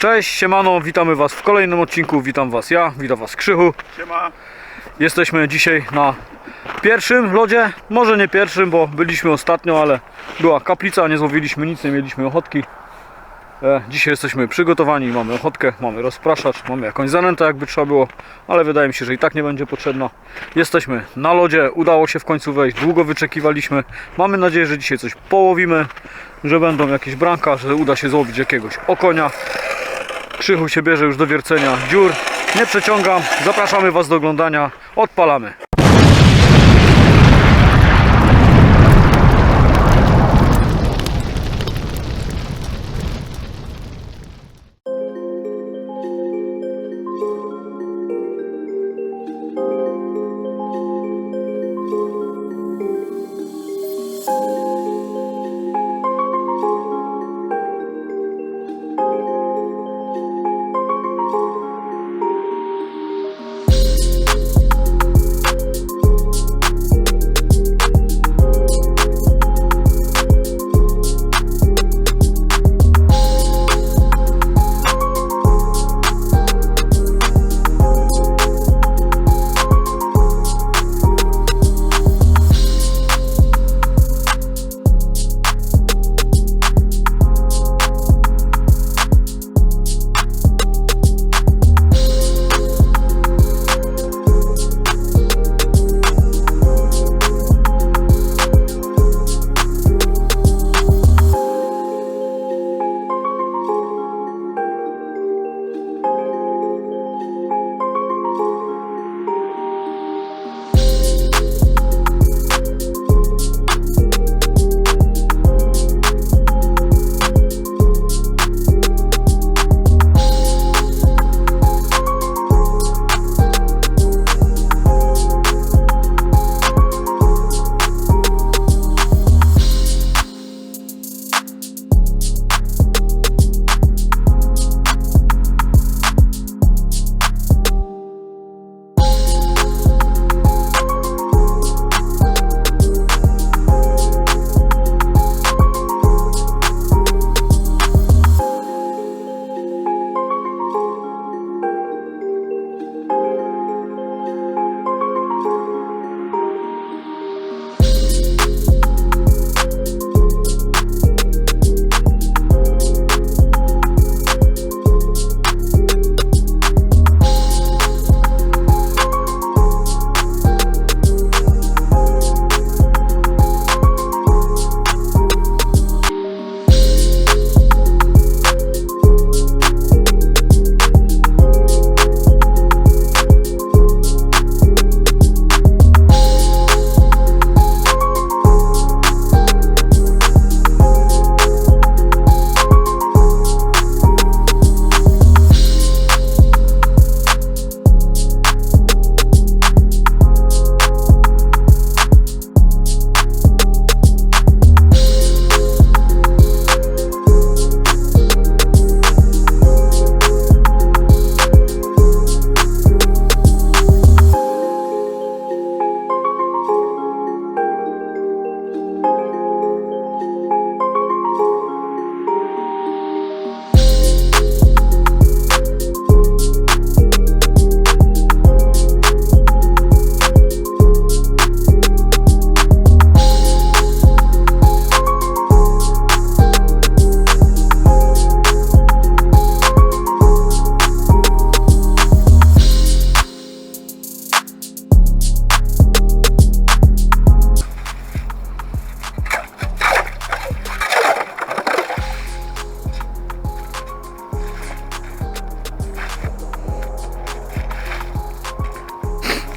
Cześć, siemano, witamy Was w kolejnym odcinku. Witam Was ja, witam Was Krzychu. Siema. Jesteśmy dzisiaj na pierwszym lodzie. Może nie pierwszym, bo byliśmy ostatnio, ale była kaplica, nie złowiliśmy nic, nie mieliśmy ochotki. E, dzisiaj jesteśmy przygotowani, mamy ochotkę, mamy rozpraszacz, mamy jakąś zanętę jakby trzeba było, ale wydaje mi się, że i tak nie będzie potrzebna. Jesteśmy na lodzie, udało się w końcu wejść, długo wyczekiwaliśmy. Mamy nadzieję, że dzisiaj coś połowimy, że będą jakieś branka, że uda się złowić jakiegoś okonia. Krzychu się bierze już do wiercenia dziur. Nie przeciągam, zapraszamy Was do oglądania, odpalamy.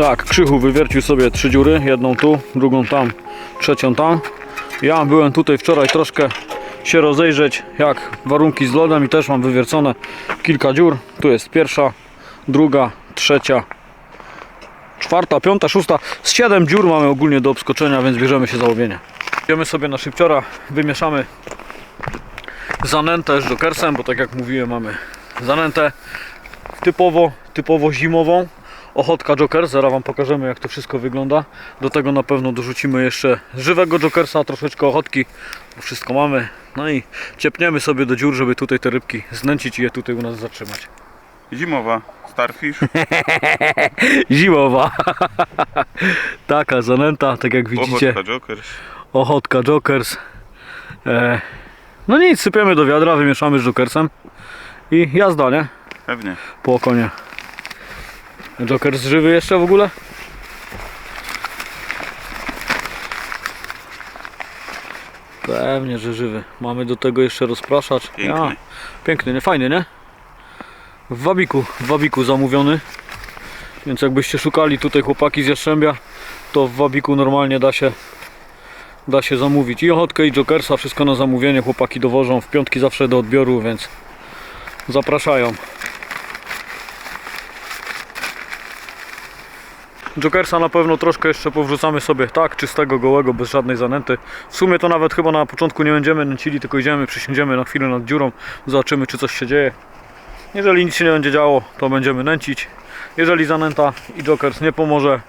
Tak, Krzychu wywiercił sobie trzy dziury, jedną tu, drugą tam, trzecią tam. Ja byłem tutaj wczoraj troszkę się rozejrzeć, jak warunki z lodem i też mam wywiercone kilka dziur. Tu jest pierwsza, druga, trzecia, czwarta, piąta, szósta. Z siedem dziur mamy ogólnie do obskoczenia, więc bierzemy się za łowienie. Idziemy sobie na szybciora, wymieszamy zanętę z jokersem, bo tak jak mówiłem mamy zanętę typowo, typowo zimową. Ochotka Joker, zaraz wam pokażemy jak to wszystko wygląda. Do tego na pewno dorzucimy jeszcze żywego Jokersa, troszeczkę ochotki, bo wszystko mamy. No i ciepniemy sobie do dziur, żeby tutaj te rybki znęcić i je tutaj u nas zatrzymać. Zimowa Starfish. Zimowa. Taka zanęta, tak jak widzicie. Ochotka Jokers. Ochotka Jokers. E, no nic, sypiemy do wiadra, wymieszamy z Jokersem i jazda, nie? Pewnie. Po okonie. Jokers żywy jeszcze w ogóle? Pewnie, że żywy. Mamy do tego jeszcze rozpraszacz. Piękny. piękny, nie? Fajny, nie? W wabiku, w wabiku zamówiony. Więc jakbyście szukali tutaj chłopaki z Jastrzębia, to w wabiku normalnie da się da się zamówić i ochotkę i Jokersa, wszystko na zamówienie chłopaki dowożą w piątki zawsze do odbioru, więc zapraszają. Jokersa na pewno troszkę jeszcze powrzucamy sobie tak, czystego, gołego, bez żadnej zanęty. W sumie to nawet chyba na początku nie będziemy nęcili, tylko idziemy, przysiądziemy na chwilę nad dziurą, zobaczymy czy coś się dzieje. Jeżeli nic się nie będzie działo, to będziemy nęcić. Jeżeli zanęta i Jokers nie pomoże,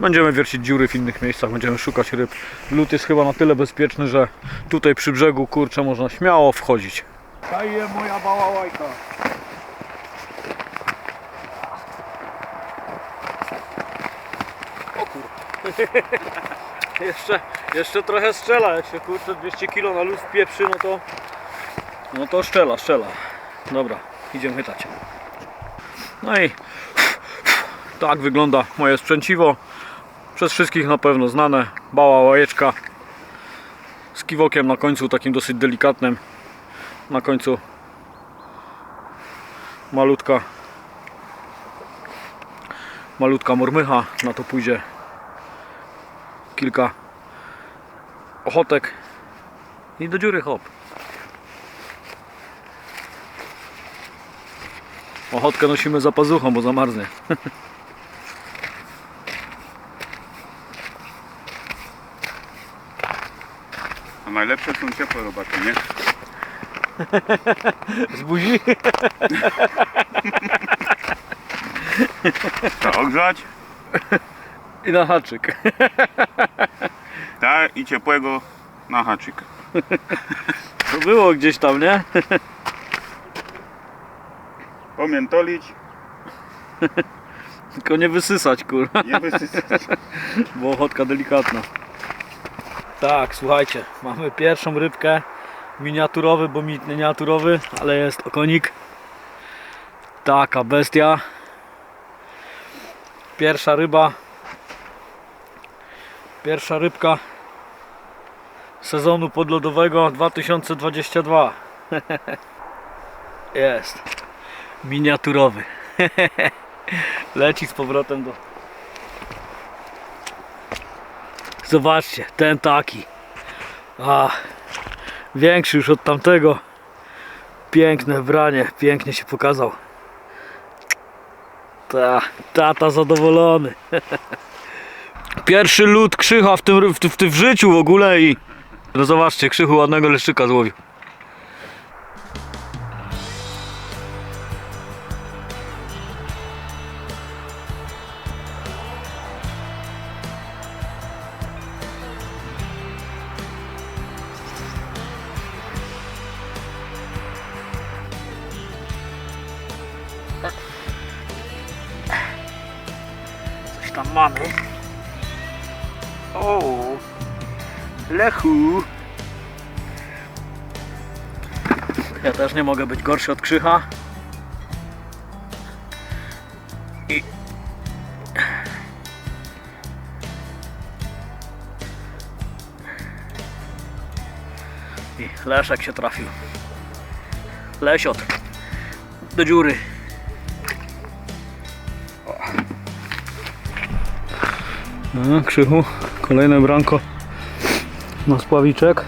będziemy wiercić dziury w innych miejscach, będziemy szukać ryb. Lód jest chyba na tyle bezpieczny, że tutaj przy brzegu, kurczę, można śmiało wchodzić. Daje moja bałałajka. O jeszcze, jeszcze trochę strzela, jak się kurczę 200 kg na luz pieprzy, no to... No to szczela, szczela. Dobra, idziemy chytać. No i tak wygląda moje sprzęciwo. Przez wszystkich na pewno znane. Bała łajeczka z kiwokiem na końcu, takim dosyć delikatnym. Na końcu malutka malutka mormycha. Na to pójdzie kilka ochotek i do dziury hop. Ochotkę nosimy za pazuchą, bo zamarznie. A najlepsze są ciepłe robaty, nie? Z buzi? To ogrzać. I na haczyk. Ta i ciepłego na haczyk. To było gdzieś tam, nie? Pomiętolić, Tylko nie wysysać, kurwa, nie wysysać. bo ochotka delikatna. Tak, słuchajcie, mamy pierwszą rybkę. Miniaturowy, bo miniaturowy, ale jest okonik. Taka bestia. Pierwsza ryba. Pierwsza rybka sezonu podlodowego 2022. Jest. Miniaturowy. Leci z powrotem do. Zobaczcie, ten taki. A, większy już od tamtego. Piękne branie, pięknie się pokazał. Ta, tata zadowolony. Pierwszy lód krzycha w tym, w, w w życiu w ogóle i. No zobaczcie, krzychu ładnego leszczyka złowił. Coś tam mamy. Lechu. Ja też nie mogę być gorszy od krzycha. I... I Leszek się trafił. Lesiot. Do dziury. No, Krzychu, kolejne branko na spławiczek.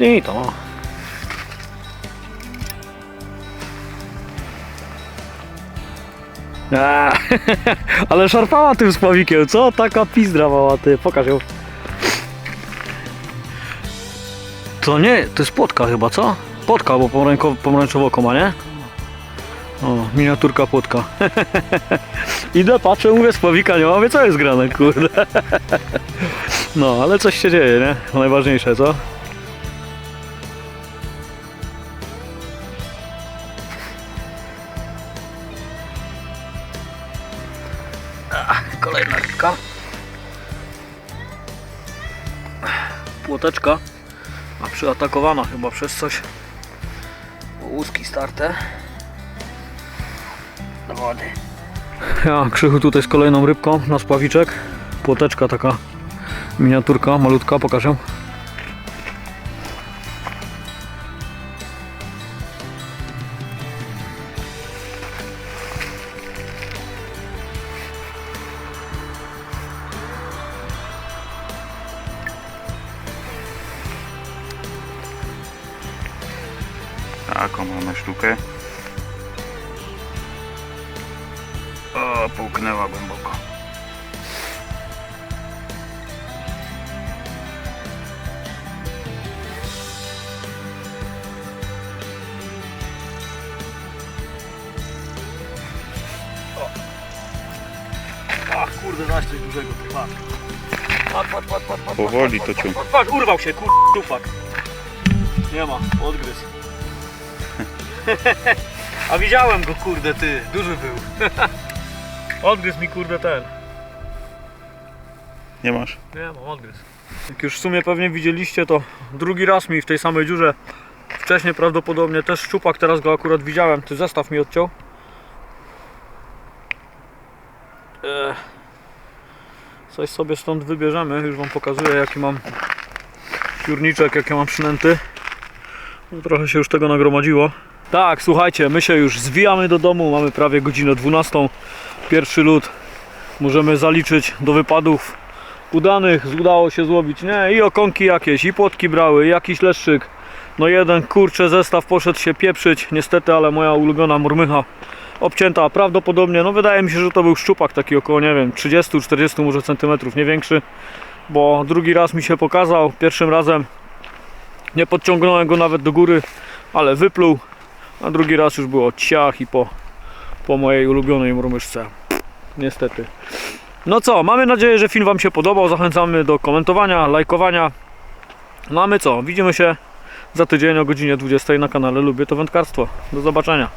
I to. A, ale szarpała tym spławikiem, co? Taka pizdra mała, ty, pokaż ją. To nie, to jest płotka chyba, co? Płotka, bo pomarańko- pomarańczowe oko ma, nie? O, miniaturka płotka. Idę, patrzę, mówię, spławika nie ma, mówię, co jest grane, kurde. No, ale coś się dzieje, nie? Najważniejsze, co? Kolejna rybka. Płoteczka. A przyatakowana chyba przez coś. Łuski starte. Do wody. Ja, Krzychu tutaj z kolejną rybką na spławiczek. Płoteczka taka miniaturka, malutka, pokażę. Taką mamy sztukę. O, połknęła głęboko. Ach, kurde, zaś coś dużego. Patrz. Patrz, patrz, patrz, patrz, patrz, Powoli to ciąg- patrz, patrz, urwał się, kur... tufak. Nie ma, odgryz. A widziałem go, kurde, ty, duży był. Odgryz mi, kurde, ten. Nie masz? Nie mam, odgryz. Jak już w sumie pewnie widzieliście, to drugi raz mi w tej samej dziurze. Wcześniej prawdopodobnie też szczupak, teraz go akurat widziałem. Ty zestaw mi odciął. Eee, Coś sobie stąd wybierzemy. Już wam pokazuję jaki mam piórniczek, jakie mam przynęty. No, Trochę się już tego nagromadziło. Tak, słuchajcie, my się już zwijamy do domu. Mamy prawie godzinę 12. Pierwszy lód możemy zaliczyć do wypadów udanych, udało się złowić, nie, i okonki jakieś, i płotki brały, i jakiś leszczyk. No jeden, kurczę, zestaw poszedł się pieprzyć, niestety, ale moja ulubiona murmycha obcięta. Prawdopodobnie, no wydaje mi się, że to był szczupak taki około, nie wiem, 30-40 może centymetrów, nie większy, bo drugi raz mi się pokazał, pierwszym razem nie podciągnąłem go nawet do góry, ale wypluł, a drugi raz już było ciach i po, po mojej ulubionej murmyszce, niestety. No co, mamy nadzieję, że film Wam się podobał. Zachęcamy do komentowania, lajkowania. No a my co, widzimy się za tydzień o godzinie 20 na kanale Lubię to Wędkarstwo. Do zobaczenia.